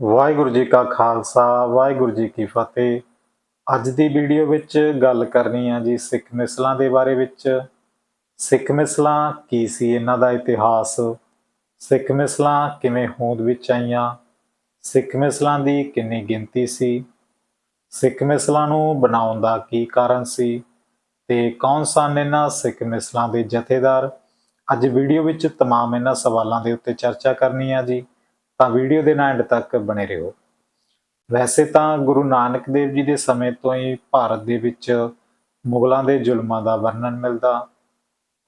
ਵਾਹਿਗੁਰੂ ਜੀ ਕਾ ਖਾਲਸਾ ਵਾਹਿਗੁਰੂ ਜੀ ਕੀ ਫਤਿਹ ਅੱਜ ਦੀ ਵੀਡੀਓ ਵਿੱਚ ਗੱਲ ਕਰਨੀ ਆ ਜੀ ਸਿੱਖ ਮਿਸਲਾਂ ਦੇ ਬਾਰੇ ਵਿੱਚ ਸਿੱਖ ਮਿਸਲਾਂ ਕੀ ਸੀ ਇਹਨਾਂ ਦਾ ਇਤਿਹਾਸ ਸਿੱਖ ਮਿਸਲਾਂ ਕਿਵੇਂ ਹੋਂਦ ਵਿੱਚ ਆਈਆਂ ਸਿੱਖ ਮਿਸਲਾਂ ਦੀ ਕਿੰਨੀ ਗਿਣਤੀ ਸੀ ਸਿੱਖ ਮਿਸਲਾਂ ਨੂੰ ਬਣਾਉਣ ਦਾ ਕੀ ਕਾਰਨ ਸੀ ਤੇ ਕੌਣ ਸਨ ਇਹਨਾਂ ਸਿੱਖ ਮਿਸਲਾਂ ਦੇ ਜਥੇਦਾਰ ਅੱਜ ਵੀਡੀਓ ਵਿੱਚ तमाम ਇਹਨਾਂ ਸਵਾਲਾਂ ਦੇ ਉੱਤੇ ਚਰਚਾ ਕਰਨੀ ਆ ਜੀ ਤਾਂ ਵੀਡੀਓ ਦੇ ਨਾਲ ਤੱਕ ਬਣੇ ਰਹੋ। ਵੈਸੇ ਤਾਂ ਗੁਰੂ ਨਾਨਕ ਦੇਵ ਜੀ ਦੇ ਸਮੇਂ ਤੋਂ ਹੀ ਭਾਰਤ ਦੇ ਵਿੱਚ ਮੁਗਲਾਂ ਦੇ ਜ਼ੁਲਮਾਂ ਦਾ ਵਰਣਨ ਮਿਲਦਾ।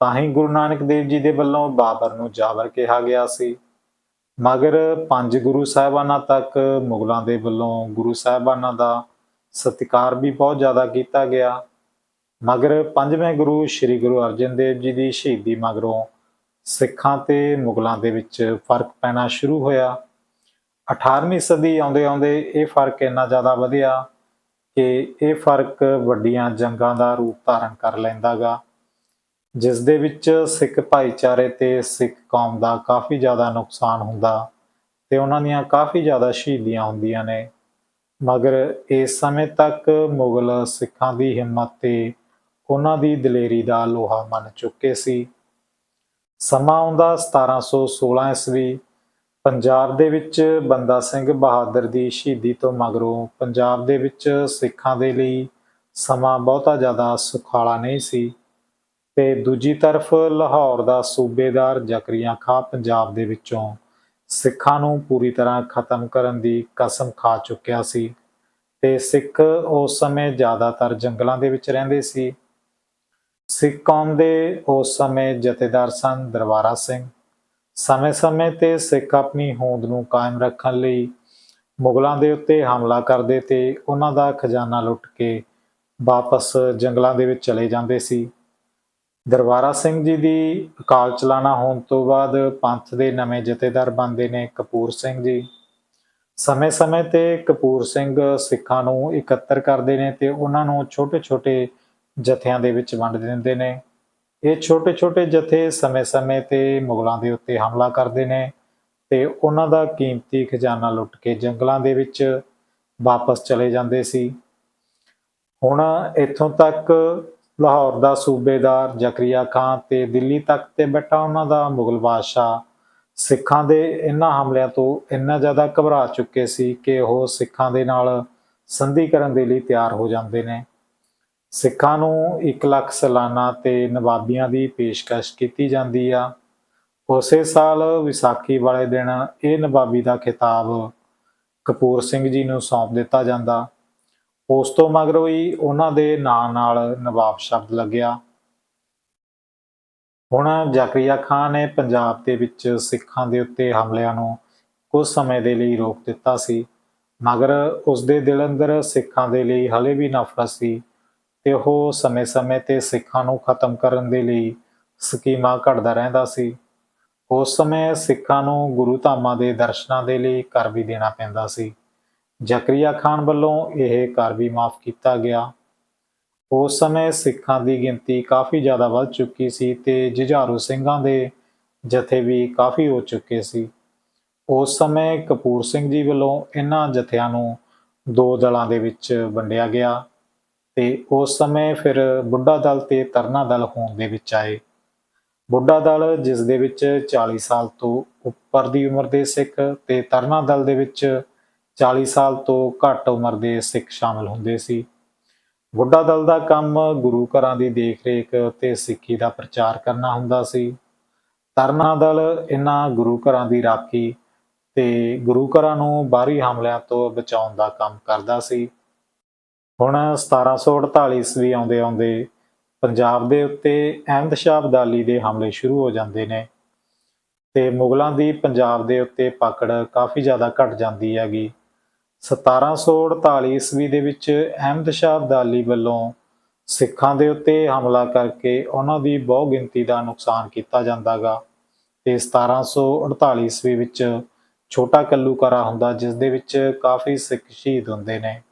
ਤਾਂ ਹੀ ਗੁਰੂ ਨਾਨਕ ਦੇਵ ਜੀ ਦੇ ਵੱਲੋਂ ਬਾਬਰ ਨੂੰ ਜਾਬਰ ਕਿਹਾ ਗਿਆ ਸੀ। ਮਗਰ ਪੰਜ ਗੁਰੂ ਸਾਹਿਬਾਨਾਂ ਤੱਕ ਮੁਗਲਾਂ ਦੇ ਵੱਲੋਂ ਗੁਰੂ ਸਾਹਿਬਾਨਾਂ ਦਾ ਸਤਿਕਾਰ ਵੀ ਬਹੁਤ ਜ਼ਿਆਦਾ ਕੀਤਾ ਗਿਆ। ਮਗਰ ਪੰਜਵੇਂ ਗੁਰੂ ਸ੍ਰੀ ਗੁਰੂ ਅਰਜਨ ਦੇਵ ਜੀ ਦੀ ਸ਼ਹੀਦੀ ਮਗਰੋਂ ਸਿੱਖਾਂ ਤੇ ਮੁਗਲਾਂ ਦੇ ਵਿੱਚ ਫ਼ਰਕ ਪੈਣਾ ਸ਼ੁਰੂ ਹੋਇਆ। 18ਵੀਂ ਸਦੀ ਆਉਂਦੇ ਆਉਂਦੇ ਇਹ ਫ਼ਰਕ ਇੰਨਾ ਜ਼ਿਆਦਾ ਵਧਿਆ ਕਿ ਇਹ ਫ਼ਰਕ ਵੱਡੀਆਂ ਜੰਗਾਂ ਦਾ ਰੂਪ ਧਾਰਨ ਕਰ ਲੈਂਦਾਗਾ ਜਿਸ ਦੇ ਵਿੱਚ ਸਿੱਖ ਭਾਈਚਾਰੇ ਤੇ ਸਿੱਖ ਕੌਮ ਦਾ ਕਾਫੀ ਜ਼ਿਆਦਾ ਨੁਕਸਾਨ ਹੁੰਦਾ ਤੇ ਉਹਨਾਂ ਦੀਆਂ ਕਾਫੀ ਜ਼ਿਆਦਾ ਸ਼ਹੀਦੀਆਂ ਹੁੰਦੀਆਂ ਨੇ। ਮਗਰ ਇਸ ਸਮੇਂ ਤੱਕ ਮੁਗਲ ਸਿੱਖਾਂ ਦੀ ਹਿੰਮਤ ਤੇ ਉਹਨਾਂ ਦੀ ਦਲੇਰੀ ਦਾ ਲੋਹਾ ਮੰਨ ਚੁੱਕੇ ਸੀ। ਸਮਾਂ ਆਉਂਦਾ 1716 ਈਸਵੀ, ਪੰਜਾਬ ਦੇ ਵਿੱਚ ਬੰਦਾ ਸਿੰਘ ਬਹਾਦਰ ਦੀ ਸ਼ਹੀਦੀ ਤੋਂ ਮਗਰੋਂ ਪੰਜਾਬ ਦੇ ਵਿੱਚ ਸਿੱਖਾਂ ਦੇ ਲਈ ਸਮਾਂ ਬਹੁਤਾ ਜ਼ਿਆਦਾ ਸੁਖਾਲਾ ਨਹੀਂ ਸੀ ਤੇ ਦੂਜੀ ਤਰਫ ਲਾਹੌਰ ਦਾ ਸੂਬੇਦਾਰ ਜ਼ਕਰੀਆ ਖਾਂ ਪੰਜਾਬ ਦੇ ਵਿੱਚੋਂ ਸਿੱਖਾਂ ਨੂੰ ਪੂਰੀ ਤਰ੍ਹਾਂ ਖਤਮ ਕਰਨ ਦੀ ਕਸਮ ਖਾ ਚੁੱਕਿਆ ਸੀ ਤੇ ਸਿੱਖ ਉਸ ਸਮੇਂ ਜ਼ਿਆਦਾਤਰ ਜੰਗਲਾਂ ਦੇ ਵਿੱਚ ਰਹਿੰਦੇ ਸੀ। ਸਿੱਖ ਕੌਮ ਦੇ ਉਸ ਸਮੇਂ ਜਥੇਦਾਰ ਸਨ ਦਰਬਾਰਾ ਸਿੰਘ। ਸਮੇਂ-ਸਮੇਂ ਤੇ ਸਿੱਖ ਆਪਣੀ ਹੋਂਦ ਨੂੰ ਕਾਇਮ ਰੱਖਣ ਲਈ ਮੁਗਲਾਂ ਦੇ ਉੱਤੇ ਹਮਲਾ ਕਰਦੇ ਤੇ ਉਹਨਾਂ ਦਾ ਖਜ਼ਾਨਾ ਲੁੱਟ ਕੇ ਵਾਪਸ ਜੰਗਲਾਂ ਦੇ ਵਿੱਚ ਚਲੇ ਜਾਂਦੇ ਸੀ। ਦਰਬਾਰਾ ਸਿੰਘ ਜੀ ਦੀ ਅਕਾਲ ਚਲਾਣਾ ਹੋਣ ਤੋਂ ਬਾਅਦ ਪੰਥ ਦੇ ਨਵੇਂ ਜਥੇਦਾਰ ਬਣਦੇ ਨੇ ਕਪੂਰ ਸਿੰਘ ਜੀ। ਸਮੇਂ-ਸਮੇਂ ਤੇ ਕਪੂਰ ਸਿੰਘ ਸਿੱਖਾਂ ਨੂੰ ਇਕੱਤਰ ਕਰਦੇ ਨੇ ਤੇ ਉਹਨਾਂ ਨੂੰ ਛੋਟੇ-ਛੋਟੇ ਜਥਿਆਂ ਦੇ ਵਿੱਚ ਵੰਡ ਦਿੰਦੇ ਨੇ। ਇਹ ਛੋਟੇ-ਛੋਟੇ ਜਥੇ ਸਮੇਂ-ਸਮੇਂ ਤੇ ਮੁਗਲਾਂ ਦੇ ਉੱਤੇ ਹਮਲਾ ਕਰਦੇ ਨੇ ਤੇ ਉਹਨਾਂ ਦਾ ਕੀਮਤੀ ਖਜ਼ਾਨਾ ਲੁੱਟ ਕੇ ਜੰਗਲਾਂ ਦੇ ਵਿੱਚ ਵਾਪਸ ਚਲੇ ਜਾਂਦੇ ਸੀ। ਹੁਣ ਇੱਥੋਂ ਤੱਕ ਲਾਹੌਰ ਦਾ ਸੂਬੇਦਾਰ ਜ਼ਕਰੀਆ ਖਾਨ ਤੇ ਦਿੱਲੀ ਤੱਕ ਤੇ ਬੈਠਾ ਉਹਨਾਂ ਦਾ ਮੁਗਲ ਬਾਦਸ਼ਾਹ ਸਿੱਖਾਂ ਦੇ ਇਹਨਾਂ ਹਮਲਿਆਂ ਤੋਂ ਇੰਨਾ ਜ਼ਿਆਦਾ ਘਬਰਾ ਚੁੱਕੇ ਸੀ ਕਿ ਉਹ ਸਿੱਖਾਂ ਦੇ ਨਾਲ ਸੰਧੀ ਕਰਨ ਦੇ ਲਈ ਤਿਆਰ ਹੋ ਜਾਂਦੇ ਨੇ। ਸਿੱਖਾਂ ਨੂੰ 1 ਲੱਖ ਸਾਲਾਨਾ ਤੇ ਨਵਾਬੀਆਂ ਦੀ ਪੇਸ਼ਕਸ਼ ਕੀਤੀ ਜਾਂਦੀ ਆ। ਉਸੇ ਸਾਲ ਵਿਸਾਖੀ ਵਾਲੇ ਦਿਨ ਇਹ ਨਵਾਬੀ ਦਾ ਖਿਤਾਬ ਕਪੂਰ ਸਿੰਘ ਜੀ ਨੂੰ ਸੌਂਪ ਦਿੱਤਾ ਜਾਂਦਾ। ਉਸ ਤੋਂ ਮਗਰੋਂ ਹੀ ਉਹਨਾਂ ਦੇ ਨਾਂ ਨਾਲ ਨਵਾਬ ਸ਼ਬਦ ਲੱਗਿਆ। ਹੁਣ ਜ਼ਕਰੀਆ ਖਾਨ ਨੇ ਪੰਜਾਬ ਦੇ ਵਿੱਚ ਸਿੱਖਾਂ ਦੇ ਉੱਤੇ ਹਮਲਿਆਂ ਨੂੰ ਕੁਝ ਸਮੇਂ ਦੇ ਲਈ ਰੋਕ ਦਿੱਤਾ ਸੀ, ਮਗਰ ਉਸ ਦੇ ਦਿਲ ਅੰਦਰ ਸਿੱਖਾਂ ਦੇ ਲਈ ਹਲੇ ਵੀ ਨਫ਼ਰਤ ਸੀ। ਤੇ ਉਹ ਸਮੇਂ-ਸਮੇਂ ਤੇ ਸਿੱਖਾਂ ਨੂੰ ਖਤਮ ਕਰਨ ਦੇ ਲਈ ਸਕੀਮਾਂ ਘੜਦਾ ਰਹਿੰਦਾ ਸੀ। ਉਸ ਸਮੇਂ ਸਿੱਖਾਂ ਨੂੰ ਗੁਰੂ ਧਾਮਾਂ ਦੇ ਦਰਸ਼ਨਾਂ ਦੇ ਲਈ ਕਰ ਵੀ ਦੇਣਾ ਪੈਂਦਾ ਸੀ। ਜ਼ਕਰੀਆ ਖਾਨ ਵੱਲੋਂ ਇਹ ਕਰ ਵੀ ਮਾਫ ਕੀਤਾ ਗਿਆ। ਉਸ ਸਮੇਂ ਸਿੱਖਾਂ ਦੀ ਗਿਣਤੀ ਕਾਫੀ ਜ਼ਿਆਦਾ ਵੱਧ ਚੁੱਕੀ ਸੀ ਤੇ ਜੁਝਾਰੂ ਸਿੰਘਾਂ ਦੇ ਜਥੇ ਵੀ ਕਾਫੀ ਹੋ ਚੁੱਕੇ ਸੀ। ਉਸ ਸਮੇਂ ਕਪੂਰ ਸਿੰਘ ਜੀ ਵੱਲੋਂ ਇਹਨਾਂ ਜਥਿਆਂ ਨੂੰ ਦੋ ਦਲਾਂ ਦੇ ਵਿੱਚ ਵੰਡਿਆ ਗਿਆ। ਤੇ ਉਸ ਸਮੇਂ ਫਿਰ ਬੁੱਢਾ ਦਲ ਤੇ ਤਰਨਾ ਦਲ ਹੋਣ ਦੇ ਵਿੱਚ ਆਏ। ਬੁੱਢਾ ਦਲ ਜਿਸ ਦੇ ਵਿੱਚ 40 ਸਾਲ ਤੋਂ ਉੱਪਰ ਦੀ ਉਮਰ ਦੇ ਸਿੱਖ ਤੇ ਤਰਨਾ ਦਲ ਦੇ ਵਿੱਚ 40 ਸਾਲ ਤੋਂ ਘੱਟ ਉਮਰ ਦੇ ਸਿੱਖ ਸ਼ਾਮਲ ਹੁੰਦੇ ਸੀ। ਬੁੱਢਾ ਦਲ ਦਾ ਕੰਮ ਗੁਰੂ ਘਰਾਂ ਦੀ ਦੇਖਰੇਖ ਤੇ ਸਿੱਖੀ ਦਾ ਪ੍ਰਚਾਰ ਕਰਨਾ ਹੁੰਦਾ ਸੀ। ਤਰਨਾ ਦਲ ਇਹਨਾਂ ਗੁਰੂ ਘਰਾਂ ਦੀ ਰਾਖੀ ਤੇ ਗੁਰੂ ਘਰਾਂ ਨੂੰ ਬਾਹਰੀ ਹਮਲਿਆਂ ਤੋਂ ਬਚਾਉਣ ਦਾ ਕੰਮ ਕਰਦਾ ਸੀ। ਹੁਣ 1748 ਈਸਵੀ ਆਉਂਦੇ ਆਉਂਦੇ ਪੰਜਾਬ ਦੇ ਉੱਤੇ ਅਹਿਮਦ ਸ਼ਾਹ ਅਬਦਾਲੀ ਦੇ ਹਮਲੇ ਸ਼ੁਰੂ ਹੋ ਜਾਂਦੇ ਨੇ ਤੇ ਮੁਗਲਾਂ ਦੀ ਪੰਜਾਬ ਦੇ ਉੱਤੇ ਪਕੜ ਕਾਫੀ ਜ਼ਿਆਦਾ ਘਟ ਜਾਂਦੀ ਹੈਗੀ। 1748 ਈਸਵੀ ਦੇ ਵਿੱਚ ਅਹਿਮਦ ਸ਼ਾਹ ਅਬਦਾਲੀ ਵੱਲੋਂ ਸਿੱਖਾਂ ਦੇ ਉੱਤੇ ਹਮਲਾ ਕਰਕੇ ਉਹਨਾਂ ਦੀ ਬਹੁ ਗਿਣਤੀ ਦਾ ਨੁਕਸਾਨ ਕੀਤਾ ਜਾਂਦਾਗਾ ਤੇ 1748 ਈਸਵੀ ਵਿੱਚ ਛੋਟਾ ਕੱਲੂਕਾਰਾ ਹੁੰਦਾ ਜਿਸ ਦੇ ਵਿੱਚ ਕਾਫੀ ਸਿੱਖ ਸ਼ਹੀਦ ਹੁੰਦੇ ਨੇ।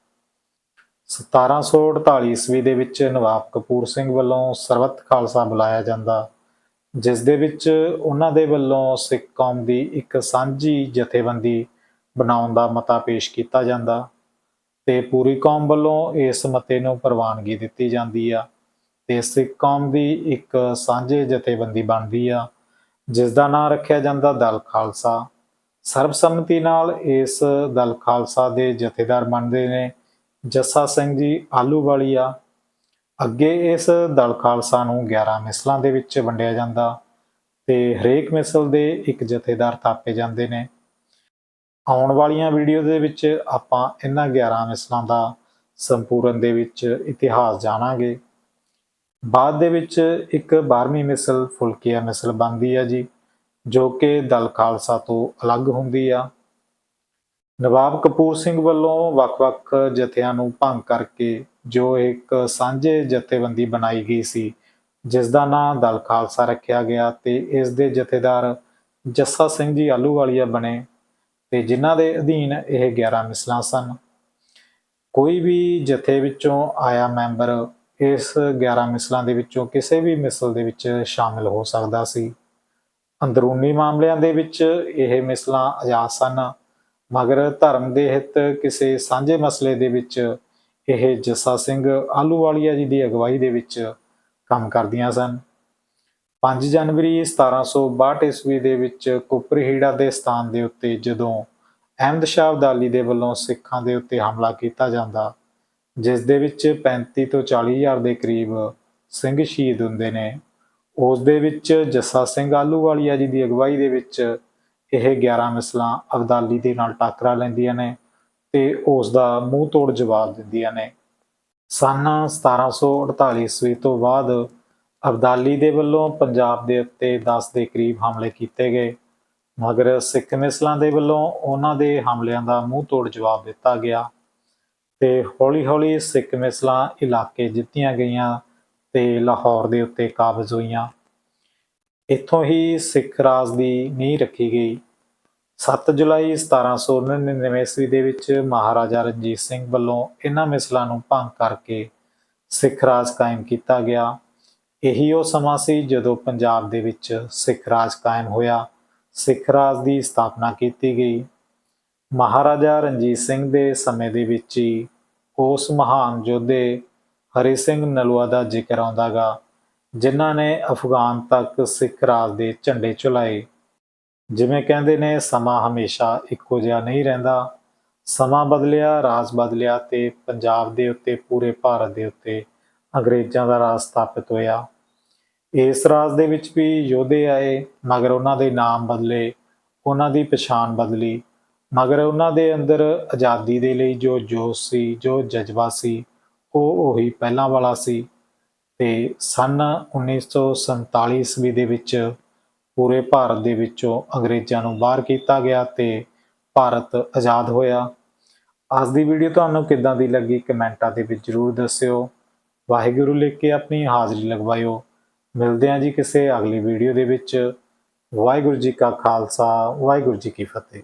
1748 ਈਸਵੀ ਦੇ ਵਿੱਚ ਨਵਾਬ ਕਪੂਰ ਸਿੰਘ ਵੱਲੋਂ ਸਰਬੱਤ ਖਾਲਸਾ ਬੁਲਾਇਆ ਜਾਂਦਾ, ਜਿਸ ਦੇ ਵਿੱਚ ਉਹਨਾਂ ਦੇ ਵੱਲੋਂ ਸਿੱਖ ਕੌਮ ਦੀ ਇੱਕ ਸਾਂਝੀ ਜਥੇਬੰਦੀ ਬਣਾਉਣ ਦਾ ਮਤਾ ਪੇਸ਼ ਕੀਤਾ ਜਾਂਦਾ ਤੇ ਪੂਰੀ ਕੌਮ ਵੱਲੋਂ ਇਸ ਮਤੇ ਨੂੰ ਪ੍ਰਵਾਨਗੀ ਦਿੱਤੀ ਜਾਂਦੀ ਆ ਤੇ ਸਿੱਖ ਕੌਮ ਦੀ ਇੱਕ ਸਾਂਝੇ ਜਥੇਬੰਦੀ ਬਣਦੀ ਆ, ਜਿਸ ਦਾ ਨਾਮ ਰੱਖਿਆ ਜਾਂਦਾ ਦਲ ਖਾਲਸਾ। ਸਰਬਸੰਮਤੀ ਨਾਲ ਇਸ ਦਲ ਖਾਲਸਾ ਦੇ ਜਥੇਦਾਰ ਬਣਦੇ ਨੇ ਜੱਸਾ ਸਿੰਘ ਜੀ ਆਲੂਵਾਲੀਆ ਅੱਗੇ ਇਸ ਦਲ ਖਾਲਸਾ ਨੂੰ 11 ਮਿਸਲਾਂ ਦੇ ਵਿੱਚ ਵੰਡਿਆ ਜਾਂਦਾ ਤੇ ਹਰੇਕ ਮਿਸਲ ਦੇ ਇੱਕ ਜਥੇਦਾਰ ਥਾਪੇ ਜਾਂਦੇ ਨੇ। ਆਉਣ ਵਾਲੀਆਂ ਵੀਡੀਓ ਦੇ ਵਿੱਚ ਆਪਾਂ ਇਹਨਾਂ 11 ਮਿਸਲਾਂ ਦਾ ਸੰਪੂਰਨ ਦੇ ਵਿੱਚ ਇਤਿਹਾਸ ਜਾਣਾਂਗੇ। ਬਾਅਦ ਦੇ ਵਿੱਚ ਇੱਕ 12ਵੀਂ ਮਿਸਲ ਫੁਲਕੀਆ ਮਿਸਲ ਬਣਦੀ ਆ ਜੀ, ਜੋ ਕਿ ਦਲ ਖਾਲਸਾ ਤੋਂ ਅਲੱਗ ਹੁੰਦੀ ਆ। ਨਵਾਬ ਕਪੂਰ ਸਿੰਘ ਵੱਲੋਂ ਵੱਖ-ਵੱਖ ਜਥਿਆਂ ਨੂੰ ਭੰਗ ਕਰਕੇ ਜੋ ਇੱਕ ਸਾਂਝੇ ਜਥੇਬੰਦੀ ਬਣਾਈ ਗਈ ਸੀ ਜਿਸ ਦਾ ਨਾਂ ਦਲ ਖਾਲਸਾ ਰੱਖਿਆ ਗਿਆ ਤੇ ਇਸ ਦੇ ਜਥੇਦਾਰ ਜੱਸਾ ਸਿੰਘ ਜੀ ਆਲੂਵਾਲੀਆ ਬਣੇ ਤੇ ਜਿਨ੍ਹਾਂ ਦੇ ਅਧੀਨ ਇਹ 11 ਮਿਸਲਾਂ ਸਨ। ਕੋਈ ਵੀ ਜਥੇ ਵਿੱਚੋਂ ਆਇਆ ਮੈਂਬਰ ਇਸ 11 ਮਿਸਲਾਂ ਦੇ ਵਿੱਚੋਂ ਕਿਸੇ ਵੀ ਮਿਸਲ ਦੇ ਵਿੱਚ ਸ਼ਾਮਿਲ ਹੋ ਸਕਦਾ ਸੀ। ਅੰਦਰੂਨੀ ਮਾਮਲਿਆਂ ਦੇ ਵਿੱਚ ਇਹ ਮਿਸਲਾਂ ਆਜ਼ਾਦ ਸਨ। ਮਗਰ ਧਰਮ ਦੇ ਹਿੱਤ ਕਿਸੇ ਸਾਂਝੇ ਮਸਲੇ ਦੇ ਵਿੱਚ ਇਹ ਜੱਸਾ ਸਿੰਘ ਆਲੂਵਾਲੀਆ ਜੀ ਦੀ ਅਗਵਾਈ ਦੇ ਵਿੱਚ ਕੰਮ ਕਰਦੀਆਂ ਸਨ। 5 ਜਨਵਰੀ 1762 ਈਸਵੀ ਦੇ ਵਿੱਚ ਕੁਪਰਹੀੜਾ ਦੇ ਸਥਾਨ ਦੇ ਉੱਤੇ ਜਦੋਂ ਅਹਿਮਦ ਸ਼ਾਹ ਅਬਦਾਲੀ ਦੇ ਵੱਲੋਂ ਸਿੱਖਾਂ ਦੇ ਉੱਤੇ ਹਮਲਾ ਕੀਤਾ ਜਾਂਦਾ, ਜਿਸ ਦੇ ਵਿੱਚ 35 ਤੋਂ 40 ਹਜ਼ਾਰ ਦੇ ਕਰੀਬ ਸਿੰਘ ਸ਼ਹੀਦ ਹੁੰਦੇ ਨੇ, ਉਸ ਦੇ ਵਿੱਚ ਜੱਸਾ ਸਿੰਘ ਆਲੂਵਾਲੀਆ ਜੀ ਦੀ ਅਗਵਾਈ ਦੇ ਵਿੱਚ ਇਹ 11 ਮਿਸਲਾਂ ਅਬਦਾਲੀ ਦੇ ਨਾਲ ਟਾਕਰਾ ਲੈਂਦੀਆਂ ਨੇ ਤੇ ਉਸ ਦਾ ਮੂੰਹ ਤੋੜ ਜਵਾਬ ਦਿੰਦੀਆਂ ਨੇ। ਸਨ 1748 ਈਸਵੀ ਤੋਂ ਬਾਅਦ ਅਬਦਾਲੀ ਦੇ ਵੱਲੋਂ ਪੰਜਾਬ ਦੇ ਉੱਤੇ 10 ਦੇ ਕਰੀਬ ਹਮਲੇ ਕੀਤੇ ਗਏ, ਮਗਰ ਸਿੱਖ ਮਿਸਲਾਂ ਦੇ ਵੱਲੋਂ ਉਹਨਾਂ ਦੇ ਹਮਲਿਆਂ ਦਾ ਮੂੰਹ ਤੋੜ ਜਵਾਬ ਦਿੱਤਾ ਗਿਆ ਤੇ ਹੌਲੀ-ਹੌਲੀ ਸਿੱਖ ਮਿਸਲਾਂ ਇਲਾਕੇ ਜਿੱਤੀਆਂ ਗਈਆਂ ਤੇ ਲਾਹੌਰ ਦੇ ਉੱਤੇ ਕਾਬਜ਼ ਹੋਈਆਂ। ਇੱਥੋਂ ਹੀ ਸਿੱਖ ਰਾਜ ਦੀ ਨੀਂਹ ਰੱਖੀ ਗਈ। 7 ਜੁਲਾਈ 1799 ਈਸਵੀ ਦੇ ਵਿੱਚ ਮਹਾਰਾਜਾ ਰਣਜੀਤ ਸਿੰਘ ਵੱਲੋਂ ਇਹਨਾਂ ਮਿਸਲਾਂ ਨੂੰ ਭੰਗ ਕਰਕੇ ਸਿੱਖ ਰਾਜ ਕਾਇਮ ਕੀਤਾ ਗਿਆ। ਇਹੀ ਉਹ ਸਮਾਂ ਸੀ ਜਦੋਂ ਪੰਜਾਬ ਦੇ ਵਿੱਚ ਸਿੱਖ ਰਾਜ ਕਾਇਮ ਹੋਇਆ। ਸਿੱਖ ਰਾਜ ਦੀ ਸਥਾਪਨਾ ਕੀਤੀ ਗਈ। ਮਹਾਰਾਜਾ ਰਣਜੀਤ ਸਿੰਘ ਦੇ ਸਮੇਂ ਦੇ ਵਿੱਚ ਹੀ ਉਸ ਮਹਾਨ ਯੋਧੇ ਹਰੀ ਸਿੰਘ ਨਲੂਆ ਦਾ ਜ਼ਿਕਰ ਆਉਂਦਾਗਾ ਜਿਨ੍ਹਾਂ ਨੇ ਅਫਗਾਨ ਤੱਕ ਸਿੱਖ ਰਾਜ ਦੇ ਝੰਡੇ ਝੁਲਾਏ ਜਿਵੇਂ ਕਹਿੰਦੇ ਨੇ, ਸਮਾਂ ਹਮੇਸ਼ਾ ਇੱਕੋ ਜਿਹਾ ਨਹੀਂ ਰਹਿੰਦਾ। ਸਮਾਂ ਬਦਲਿਆ, ਰਾਜ ਬਦਲਿਆ ਤੇ ਪੰਜਾਬ ਦੇ ਉੱਤੇ, ਪੂਰੇ ਭਾਰਤ ਦੇ ਉੱਤੇ ਅੰਗਰੇਜ਼ਾਂ ਦਾ ਰਾਜ ਸਥਾਪਿਤ ਹੋਇਆ। ਇਸ ਰਾਜ ਦੇ ਵਿੱਚ ਵੀ ਯੋਧੇ ਆਏ, ਮਗਰ ਉਹਨਾਂ ਦੇ ਨਾਮ ਬਦਲੇ, ਉਹਨਾਂ ਦੀ ਪਛਾਣ ਬਦਲੀ, ਮਗਰ ਉਹਨਾਂ ਦੇ ਅੰਦਰ ਆਜ਼ਾਦੀ ਦੇ ਲਈ ਜੋ ਜੋਸ਼ ਸੀ, ਜੋ ਜਜ਼ਬਾ ਸੀ, ਉਹ ਉਹੀ ਪਹਿਲਾਂ ਵਾਲਾ ਸੀ। ਤੇ ਸਨ 1947 ਈਸਵੀ ਦੇ ਵਿੱਚ ਪੂਰੇ ਭਾਰਤ ਦੇ ਵਿੱਚੋਂ ਅੰਗਰੇਜ਼ਾਂ ਨੂੰ ਬਾਹਰ ਕੀਤਾ ਗਿਆ ਤੇ ਭਾਰਤ ਆਜ਼ਾਦ ਹੋਇਆ। ਅੱਜ ਦੀ ਵੀਡੀਓ ਤੁਹਾਨੂੰ ਕਿੱਦਾਂ ਦੀ ਲੱਗੀ ਕਮੈਂਟਾਂ ਦੇ ਵਿੱਚ ਜਰੂਰ ਦੱਸਿਓ। ਵਾਹਿਗੁਰੂ ਲਿਖ ਕੇ ਆਪਣੀ ਹਾਜ਼ਰੀ ਲਗਵਾਇਓ। ਮਿਲਦੇ ਹਾਂ ਜੀ ਕਿਸੇ ਅਗਲੀ ਵੀਡੀਓ ਦੇ ਵਿੱਚ। ਵਾਹਿਗੁਰੂ ਜੀ ਕਾ ਖਾਲਸਾ, ਵਾਹਿਗੁਰੂ ਜੀ ਕੀ ਫਤਿਹ।